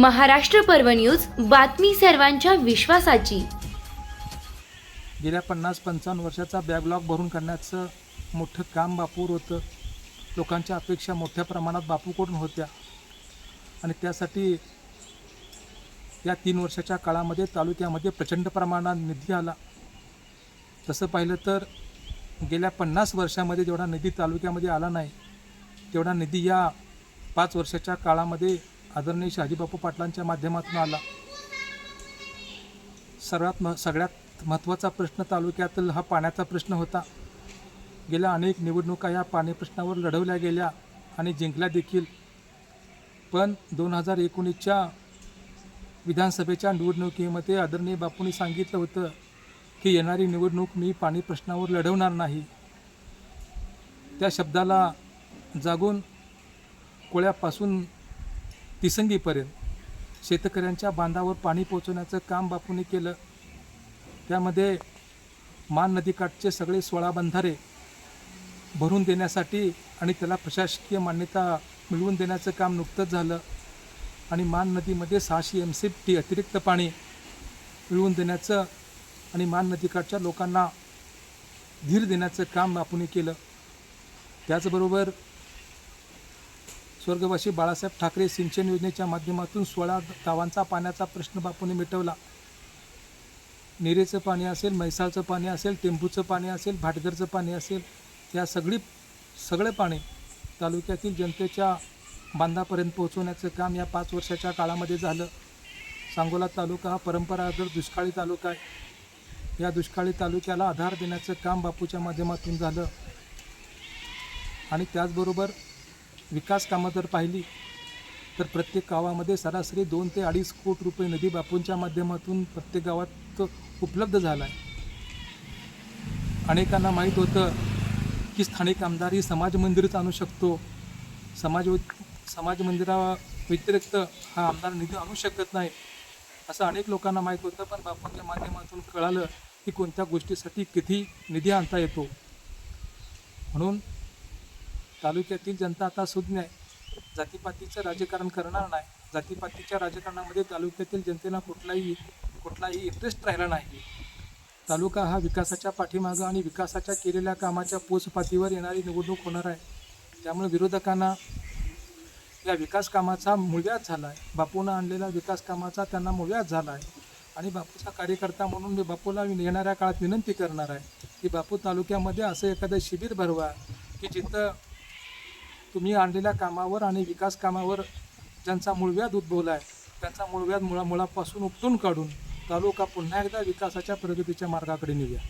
महाराष्ट्र पर्व न्यूज बातमी सर्वांच्या विश्वासाची. गेल्या पन्नास पंचावन्न वर्षाचा बॅकलॉग भरून काढण्याचं मोठं काम बापूर होतं. लोकांच्या अपेक्षा मोठ्या प्रमाणात बापूकडून होत्या. आणि त्यासाठी या तीन वर्षाच्या काळामध्ये तालुक्यामध्ये प्रचंड प्रमाणात निधी आला. तसं पाहिलं तर गेल्या पन्नास वर्षामध्ये जेवढा निधी तालुक्यामध्ये आला नाही तेवढा निधी या पाच वर्षाच्या काळामध्ये आदरणीय शहाजीबापू पाटलांच्या माध्यमातून आला. सर्वात म सगळ्यात महत्त्वाचा प्रश्न तालुक्यातील हा पाण्याचा प्रश्न होता. गेल्या अनेक निवडणुका या पाणी प्रश्नावर लढवल्या गेल्या आणि जिंकल्या देखील. पण दोन हजार एकोणीसच्या विधानसभेच्या निवडणुकीमध्ये आदरणीय बापूंनी सांगितलं होतं की येणारी निवडणूक मी पाणी प्रश्नावर लढवणार नाही. त्या शब्दाला जागून कोळ्यापासून तिसंगीपर्यंत. शेतकऱ्यांच्या बांधावर पाणी पोहोचवण्याचं काम बापूंनी केलं. त्यामध्ये मान नदीकाठचे सगळे सोळा बंधारे भरून देण्यासाठी आणि त्याला प्रशासकीय मान्यता मिळवून देण्याचं काम नुकतंच झालं. आणि मान नदीमध्ये सहाशे एम सी टी अतिरिक्त पाणी मिळवून देण्याचं आणि मान नदीकाठच्या लोकांना धीर देण्याचं काम बापूंनी केलं. त्याचबरोबर स्वर्गवासी बाळासाहेब ठाकरे सिंचन योजनेच्या माध्यमातून सोळा गावांचा पाण्याचा प्रश्न बापूने मिटवला. निरेचं पाणी असेल म्हैसाळचं पाणी असेल टेंबूचं पाणी असेल भाटघरचं पाणी असेल या सगळी सगळे पाणी तालुक्यातील जनतेच्या बांधापर्यंत पोहोचवण्याचं काम या पाच वर्षाच्या काळामध्ये झालं. सांगोला तालुका हा परंपरागत दुष्काळी तालुका आहे. या दुष्काळी तालुक्याला आधार देण्याचं काम बापूच्या माध्यमातून झालं. आणि त्याचबरोबर विकास कामं जर पाहिली तर प्रत्येक गावामध्ये सरासरी दोन ते अडीच कोटी रुपये नदी बापूंच्या माध्यमातून प्रत्येक गावात उपलब्ध झाला आहे. अनेकांना माहीत होतं की स्थानिक आमदार ही समाज मंदिरच आणू शकतो. समाज समाज मंदिरा व्यतिरिक्त हा आमदार निधी आणू शकत नाही असं अनेक लोकांना माहीत होतं. पण बापूंच्या माध्यमातून कळालं की कोणत्या गोष्टीसाठी किती निधी आणता येतो. म्हणून तालुक्यातील जनता आता सुज्ञ आहे. जातीपातीचं राजकारण करणार नाही. जातीपातीच्या राजकारणामध्ये तालुक्यातील जनतेला कुठलाही कुठलाही इंटरेस्ट राहिला नाही. तालुका हा विकासाच्या पाठीमागं आणि विकासाच्या केलेल्या कामाच्या पोचपातीवर येणारी निवडणूक होणार आहे. त्यामुळे विरोधकांना या विकास कामाचा मुळव्याध झाला आहे बापूनं आणलेला विकास कामाचा त्यांना मुळव्याध झाला आहे आणि बापूचा कार्यकर्ता म्हणून मी बापूला येणाऱ्या काळात विनंती करणार आहे की बापू तालुक्यामध्ये असं एखादं शिबिर भरवा की जिथं तुम्ही आणलेल्या कामावर आणि विकास कामावर ज्यांचा मूळव्याध उद्भवला आहे त्यांचा मूळव्याध मुळा मुळापासून उपटून काढून तालुका पुन्हा एकदा विकासाच्या प्रगतीच्या मार्गाकडे नेऊया.